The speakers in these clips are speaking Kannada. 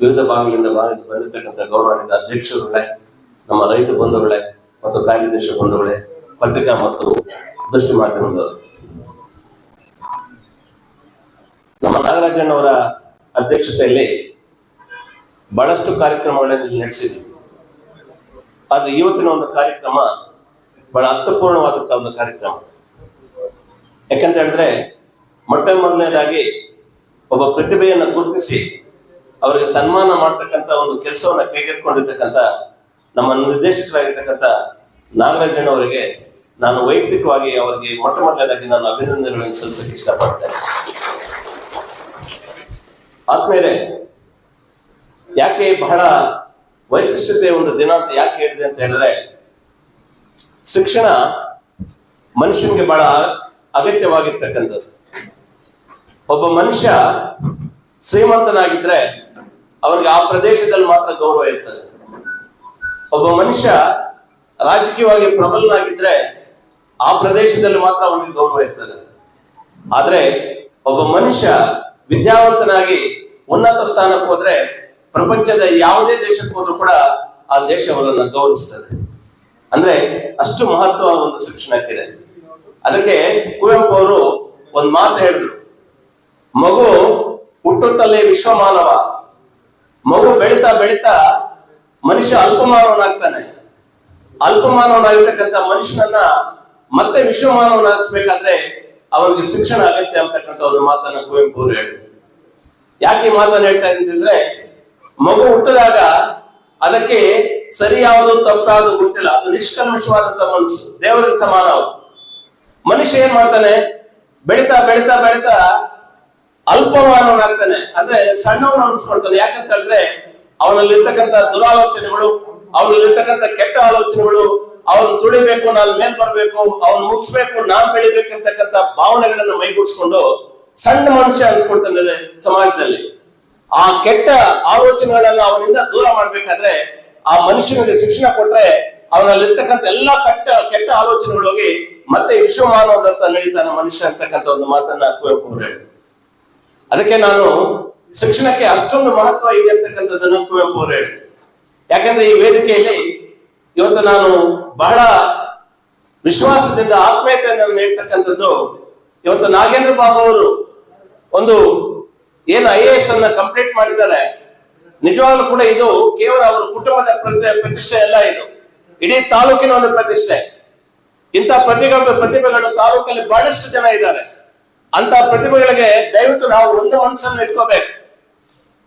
ವಿವಿಧ ಭಾಗಗಳಿಂದ ಬಂದಿರತಕ್ಕಂಥ ಗೌರವಾನ್ವಿತ ಅಧ್ಯಕ್ಷರುಗಳೇ, ನಮ್ಮ ರೈತ ಬಂಧುಗಳೇ ಮತ್ತು ಕಾರ್ಯದರ್ಶ ಬಂಧುಗಳೇ, ಪತ್ರಿಕಾ ಮತ್ತು ದೃಷ್ಟಿ ಮಾಧ್ಯಮದವರು ನಮ್ಮ ನಾಗರಾಜಣ್ಣವರ ಅಧ್ಯಕ್ಷತೆಯಲ್ಲಿ ಬಹಳಷ್ಟು ಕಾರ್ಯಕ್ರಮಗಳನ್ನು ನಡೆಸಿದ್ವಿ. ಆದ್ರೆ ಇವತ್ತಿನ ಒಂದು ಕಾರ್ಯಕ್ರಮ ಬಹಳ ಅರ್ಥಪೂರ್ಣವಾದಂತಹ ಒಂದು ಕಾರ್ಯಕ್ರಮ. ಯಾಕಂತ ಹೇಳಿದ್ರೆ ಮೊಟ್ಟ ಮೊದಲನೇದಾಗಿ ಒಬ್ಬ ಪ್ರತಿಭೆಯನ್ನು ಗುರುತಿಸಿ ಅವರಿಗೆ ಸನ್ಮಾನ ಮಾಡ್ತಕ್ಕಂತ ಒಂದು ಕೆಲಸವನ್ನ ಕೈಗೆತ್ತಿಕೊಂಡಿರ್ತಕ್ಕಂಥ ನಮ್ಮ ನಿರ್ದೇಶಕರಾಗಿರ್ತಕ್ಕಂಥ ನಾಗರಾಜನ್ ಅವರಿಗೆ ನಾನು ವೈಯಕ್ತಿಕವಾಗಿ ಅವರಿಗೆ ಮೊಟ್ಟ ಮೊದಲನೇದಾಗಿ ನಾನು ಅಭಿನಂದನೆಗಳನ್ನು ಸಲ್ಲಿಸಕ್ಕೆ ಇಷ್ಟಪಡ್ತೇನೆ. ಆದ್ಮೇಲೆ ಯಾಕೆ ಬಹಳ ವೈಶಿಷ್ಟ್ಯತೆ ಒಂದು ದಿನ ಅಂತ ಯಾಕೆ ಹೇಳಿದೆ ಅಂತ ಹೇಳಿದ್ರೆ, ಶಿಕ್ಷಣ ಮನುಷ್ಯನಿಗೆ ಬಹಳ ಅಗತ್ಯವಾಗಿರ್ತಕ್ಕಂಥದ್ದು. ಒಬ್ಬ ಮನುಷ್ಯ ಶ್ರೀಮಂತನಾಗಿದ್ರೆ ಅವನಿಗೆ ಆ ಪ್ರದೇಶದಲ್ಲಿ ಮಾತ್ರ ಗೌರವ ಇರ್ತದೆ. ಒಬ್ಬ ಮನುಷ್ಯ ರಾಜಕೀಯವಾಗಿ ಪ್ರಬಲನಾಗಿದ್ರೆ ಆ ಪ್ರದೇಶದಲ್ಲಿ ಮಾತ್ರ ಅವನಿಗೆ ಗೌರವ ಇರ್ತದೆ. ಆದ್ರೆ ಒಬ್ಬ ಮನುಷ್ಯ ವಿದ್ಯಾವಂತನಾಗಿ ಉನ್ನತ ಸ್ಥಾನಕ್ಕೆ ಹೋದ್ರೆ ಪ್ರಪಂಚದ ಯಾವುದೇ ದೇಶಕ್ಕೆ ಹೋದ್ರೂ ಕೂಡ ಆ ದೇಶ ಅವರನ್ನ ಗೌರವಿಸ್ತದೆ. ಅಂದ್ರೆ ಅಷ್ಟು ಮಹತ್ವ ಒಂದು ಶಿಕ್ಷಣಕ್ಕಿದೆ ಅದಕ್ಕೆ ಕುವೆಂಪು ಅವರು ಒಂದ್ ಮಾತು ಹೇಳಿದ್ರು. ಮಗು ಹುಟ್ಟುತ್ತಲೇ ವಿಶ್ವಮಾನವ. ಮಗು ಬೆಳೀತಾ ಬೆಳೀತಾ ಮನುಷ್ಯ ಅಲ್ಪಮಾನವನಾಗ್ತಾನೆ. ಅಲ್ಪಮಾನವನಾಗಿರ್ತಕ್ಕಂಥ ಮನುಷ್ಯನನ್ನ ಮತ್ತೆ ವಿಶ್ವಮಾನವನಾಗಿಸ್ಬೇಕಾದ್ರೆ ಅವನಿಗೆ ಶಿಕ್ಷಣ ಅಗತ್ಯ ಅಂತಕ್ಕಂಥ ಒಂದು ಮಾತನ್ನ ಕುವೆಂಪು ಅವರು ಹೇಳಿದ್ರು. ಯಾಕೆ ಮಾತನ್ನ ಹೇಳ್ತಾ ಇದ್ರೆ ಮಗು ಹುಟ್ಟಿದಾಗ ಅದಕ್ಕೆ ಸರಿ ಯಾವುದು ಹುಟ್ಟಿಲ್ಲ ಯಾವುದು ಗೊತ್ತಿಲ್ಲ. ಅದು ನಿಷ್ಕಲ್ಮಶವಾದಂತ ಮನಸ್ಸು. ದೇವರಿಗೆ ಸಮಾನ ಮನುಷ್ಯ ಏನ್ ಮಾಡ್ತಾನೆ? ಬೆಳಿತಾ ಬೆಳಿತಾ ಬೆಳಿತಾ ಅಲ್ಪಮಾನವನಾಗ್ತಾನೆ ಅಂದ್ರೆ ಸಣ್ಣವನು ಅನ್ಸ್ಕೊಳ್ತಾನೆ ಯಾಕಂತ ಹೇಳಿದ್ರೆ ಅವನಲ್ಲಿರ್ತಕ್ಕಂಥ ದುರಾಲೋಚನೆಗಳು, ಅವನಲ್ಲಿರ್ತಕ್ಕಂಥ ಕೆಟ್ಟ ಆಲೋಚನೆಗಳು, ಅವನು ತುಳಿಬೇಕು, ನಾನು ಮೇಲ್ ಬರ್ಬೇಕು, ಅವನು ಮುಗಿಸ್ಬೇಕು, ನಾನ್ ಬೆಳಿಬೇಕು ಅಂತಕ್ಕಂಥ ಭಾವನೆಗಳನ್ನು ಮೈಗೂಡಿಸ್ಕೊಂಡು ಸಣ್ಣ ಮನುಷ್ಯ ಅನ್ಸ್ಕೊಳ್ತಾನೆ ಸಮಾಜದಲ್ಲಿ. ಆ ಕೆಟ್ಟ ಆಲೋಚನೆಗಳನ್ನ ಅವನಿಂದ ದೂರ ಮಾಡ್ಬೇಕಾದ್ರೆ ಆ ಮನುಷ್ಯನಿಗೆ ಶಿಕ್ಷಣ ಕೊಟ್ರೆ ಅವನಲ್ಲಿರ್ತಕ್ಕಂಥ ಎಲ್ಲಾ ಕೆಟ್ಟ ಕೆಟ್ಟ ಆಲೋಚನೆಗಳು ಹೋಗಿ ಮತ್ತೆ ವಿಶ್ವಮಾನವದಂತ ನಡೀತಾನೆ ಮನುಷ್ಯ ಅಂತಕ್ಕಂಥ ಒಂದು ಮಾತನ್ನ ಕುವೆಂಪು ಅವರು ಹೇಳಿದ್ರು ಅದಕ್ಕೆ ನಾನು ಶಿಕ್ಷಣಕ್ಕೆ ಅಷ್ಟೊಂದು ಮಹತ್ವ ಇದೆ ಅಂತಕ್ಕಂಥದ್ದನ್ನು ಕುವೆಂಪು ಅವರು ಹೇಳಿದ್ರು ಯಾಕಂದ್ರೆ ಈ ವೇದಿಕೆಯಲ್ಲಿ ಇವತ್ತು ನಾನು ಬಹಳ ವಿಶ್ವಾಸದಿಂದ ಆತ್ಮೀಯತೆಯನ್ನು ಹೇಳ್ತಕ್ಕಂಥದ್ದು, ಇವತ್ತು ನಾಗೇಂದ್ರ ಬಾಬು ಅವರು ಒಂದು ಏನು ಐ ಎಸ್ ಅನ್ನ ಕಂಪ್ಲೀಟ್ ಮಾಡಿದ್ದಾರೆ. ನಿಜವಾಗ್ಲೂ ಕೂಡ ಇದು ಕೇವಲ ಅವರ ಕುಟುಂಬದ ಪ್ರತಿ- ಪ್ರತಿಷ್ಠೆ ಅಲ್ಲ ಇದು. ಇಡೀ ತಾಲೂಕಿನ ಒಂದು ಪ್ರತಿಷ್ಠೆ. ಇಂಥ ಪ್ರತಿಭೆ ಪ್ರತಿಭೆಗಳು ತಾಲೂಕಲ್ಲಿ ಬಹಳಷ್ಟು ಜನ ಇದ್ದಾರೆ. ಅಂತ ಪ್ರತಿಭೆಗಳಿಗೆ ದಯವಿಟ್ಟು ನಾವು ಒಂದು ಮನಸ್ಸನ್ನು ಇಟ್ಕೋಬೇಕು.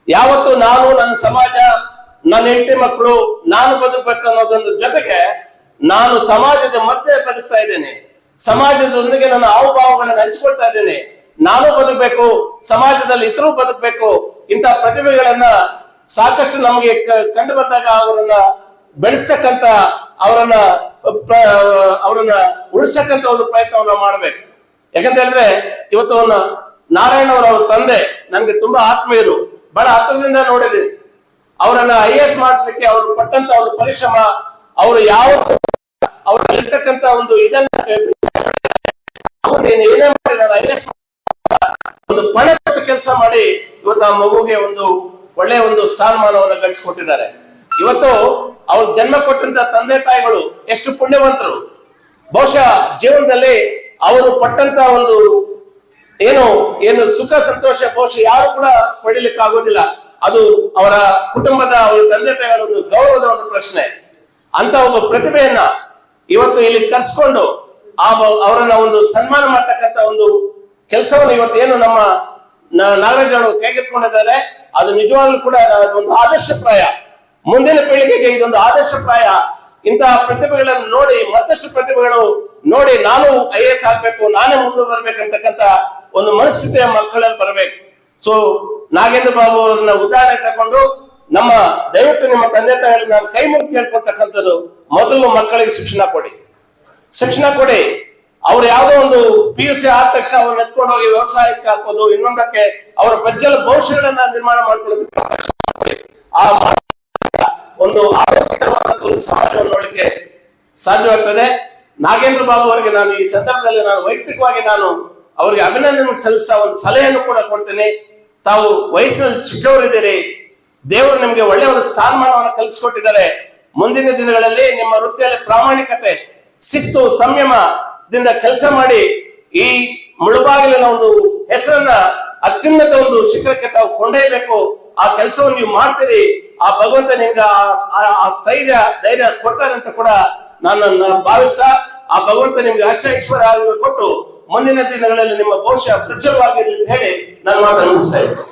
ಯಾವತ್ತು ನಾನು ನನ್ನ ಸಮಾಜ, ನನ್ನ ಹೆಂಡತಿ ಮಕ್ಕಳು, ನಾನು ಬದುಕಬೇಕು ಅನ್ನೋದೊಂದು ಜೊತೆಗೆ ನಾನು ಸಮಾಜದ ಮಧ್ಯೆ ಬದುಕ್ತಾ ಇದ್ದೇನೆ. ಸಮಾಜದೊಂದಿಗೆ ನನ್ನ ಹಾವುಭಾವಗಳನ್ನು ಹಂಚಿಕೊಳ್ತಾ ಇದ್ದೇನೆ. ನಾನು ಬದುಕಬೇಕು, ಸಮಾಜದಲ್ಲಿ ಇತರೂ ಬದುಕಬೇಕು, ಇಂಥ ಪ್ರತಿಭೆಗಳನ್ನ ಸಾಕಷ್ಟು ನಮಗೆ ಕಂಡು ಬಂದಾಗ ಅವರನ್ನ ಬೆಳೆಸ್ತಕ್ಕಂತ ಅವರನ್ನ ಅವರನ್ನ ಉಳಿಸ್ತಕ್ಕಂತ ಒಂದು ಪ್ರಯತ್ನವನ್ನ ಮಾಡ್ಬೇಕು. ಯಾಕಂತ ಹೇಳಿದ್ರೆ ಇವತ್ತು ನಾರಾಯಣ ಅವರ ಅವ್ರ ತಂದೆ ನನ್ಗೆ ತುಂಬಾ ಆತ್ಮೀಯರು. ಬಹಳ ಹತ್ತಿರದಿಂದ ನೋಡಿದ್ದೀನಿ ಅವರನ್ನ ಐ ಎಸ್ ಮಾಡಿಸ್ಲಿಕ್ಕೆ ಅವರು ಪಟ್ಟಂತ ಒಂದು ಪರಿಶ್ರಮ, ಅವರು ಯಾವ ಅವರಲ್ಲಿರ್ತಕ್ಕಂತ ಒಂದು ಇದನ್ನ ಅವ್ರು ನೀನು ಏನೇ ಮಾಡಿ ನಾನು ಐ ಎಸ್ ಒಂದು ಪಣ ಕೆಲಸ ಮಾಡಿ ಇವತ್ತು ಆ ಮಗುಗೆ ಒಂದು ಒಳ್ಳೆಯ ಒಂದು ಸ್ಥಾನಮಾನವನ್ನು ಗಳಿಸಿಕೊಟ್ಟಿದ್ದಾರೆ. ಇವತ್ತು ಅವ್ರ ಜನ್ಮ ಕೊಟ್ಟಂತ ತಂದೆ ತಾಯಿಗಳು ಎಷ್ಟು ಪುಣ್ಯವಂತರು. ಬಹುಶಃ ಜೀವನದಲ್ಲಿ ಅವರು ಪಟ್ಟಂತ ಒಂದು ಏನು ಏನು ಸುಖ, ಸಂತೋಷ ಬಹುಶಃ ಯಾರು ಕೂಡ ಪಡಿಲಿಕ್ಕೆ ಆಗೋದಿಲ್ಲ ಅದು ಅವರ ಕುಟುಂಬದ ಅವರ ತಂದೆ ತಾಯಿಗಳ ಒಂದು ಗೌರವದ ಒಂದು ಪ್ರಶ್ನೆ. ಅಂತ ಒಬ್ಬ ಪ್ರತಿಭೆಯನ್ನ ಇವತ್ತು ಇಲ್ಲಿ ಕರ್ಸ್ಕೊಂಡು ಆ ಅವರನ್ನ ಒಂದು ಸನ್ಮಾನ ಮಾಡ್ತಕ್ಕಂತ ಒಂದು ಕೆಲಸವನ್ನು ಇವತ್ತು ಏನು ನಮ್ಮ ನ- ನಾಗರಾಜ್ ಅವರು ಕೈಗೆತ್ಕೊಂಡಿದ್ದಾರೆ ಅದು ನಿಜವಾಗ್ಲೂ ಕೂಡ ಒಂದು ಆದರ್ಶಪ್ರಾಯ ಮುಂದಿನ ಪೀಳಿಗೆಗೆ ಇದೊಂದು ಆದರ್ಶಪ್ರಾಯ ಇಂತಹ ಪ್ರತಿಭೆಗಳನ್ನು ನೋಡಿ ಮತ್ತಷ್ಟು ಪ್ರತಿಭೆಗಳು ನೋಡಿ ನಾನು ಐ ಎಸ್ ಆಗ್ಬೇಕು, ನಾನೇ ಮುಂದೆ ಬರ್ಬೇಕಂತಕ್ಕಂತ ಒಂದು ಮನಸ್ಥಿತಿಯ ಮಕ್ಕಳಲ್ಲಿ ಬರಬೇಕು. ಸೊ ನಾಗೇಂದ್ರ ಬಾಬು ಅವರನ್ನ ಉದಾಹರಣೆ ತಕೊಂಡು ನಮ್ಮ ದಯವಿಟ್ಟು ನಿಮ್ಮ ತಂದೆ ತಾಯಿ ನಾನು ಕೈ ಮುಗಿ ಕೇಳ್ಕೊಳ್ತಕ್ಕಂಥದ್ದು ಮೊದಲು ಮಕ್ಕಳಿಗೆ ಶಿಕ್ಷಣ ಕೊಡಿ. ಶಿಕ್ಷಣ ಕೊಡಿ. ಅವ್ರು ಯಾವುದೋ ಒಂದು ಪಿ ಯು ಸಿ ಆದ ತಕ್ಷಣ ಅವ್ರನ್ನ ಎತ್ಕೊಂಡು ಹೋಗಿ ವ್ಯವಸಾಯಕ್ಕೆ ಹಾಕೋದು, ಇನ್ನೊಂದಕ್ಕೆ ಅವರ ಪ್ರಜ್ವಲ ಭವಿಷ್ಯಗಳನ್ನ ನಿರ್ಮಾಣ ಮಾಡ್ಕೊಳ್ಳೋದಕ್ಕೆ ಆ ಒಂದು ಆರೋಗ್ಯಕರವಾದ ಸಮಾಜವನ್ನು ನೋಡಲಿಕ್ಕೆ ಸಾಧ್ಯವಾಗ್ತದೆ. ನಾಗೇಂದ್ರ ಬಾಬು ಅವರಿಗೆ ನಾನು ಈ ಸಂದರ್ಭದಲ್ಲಿ ನಾನು ವೈಯಕ್ತಿಕವಾಗಿ ನಾನು ಅವರಿಗೆ ಅಭಿನಂದನೆ ಸಲ್ಲಿಸ್ತಾ ಒಂದು ಸಲಹೆಯನ್ನು ಕೂಡ ಕೊಡ್ತೇನೆ. ತಾವು ವಯಸ್ಸಿನಲ್ಲಿ ಚಿಕ್ಕವರಿದ್ದೀರಿ. ದೇವರು ನಿಮಗೆ ಒಳ್ಳೆಯ ಒಂದು ಸ್ಥಾನಮಾನವನ್ನು ಕಲ್ಪಿಸಿಕೊಟ್ಟಿದ್ದಾರೆ. ಮುಂದಿನ ದಿನಗಳಲ್ಲಿ ನಿಮ್ಮ ವೃತ್ತಿಯಲ್ಲಿ ಪ್ರಾಮಾಣಿಕತೆ, ಶಿಸ್ತು, ಸಂಯಮದಿಂದ ಕೆಲಸ ಮಾಡಿ ಈ ಮುಳುಬಾಗಿಲಿನ ಒಂದು ಹೆಸರನ್ನ ಅತ್ಯುನ್ನತ ಒಂದು ಶಿಖರಕ್ಕೆ ತಾವು ಕೊಂಡೊಯ್ಯಬೇಕು. ಆ ಕೆಲಸವನ್ನು ನೀವು ಮಾಡ್ತೀರಿ. ಆ ಭಗವಂತ ನಿಮ್ಗೆ ಆ- ಸ್ಥೈರ್ಯ, ಧೈರ್ಯ ಕೊಡ್ತಾರೆ ಅಂತ ಕೂಡ ನಾನು ಭಾವಿಸ್ತ ಆ ಭಗವಂತ ನಿಮ್ಗೆ ಅಷ್ಟ ಈಶ್ವರ ಕೊಟ್ಟು ಮುಂದಿನ ದಿನಗಳಲ್ಲಿ ನಿಮ್ಮ ಭವಿಷ್ಯ ಅಂತ ಹೇಳಿ ನನ್ನ ಮಾತನ್ನು ಮುಗಿಸ್ತಾ ಇದ್ದೀನಿ.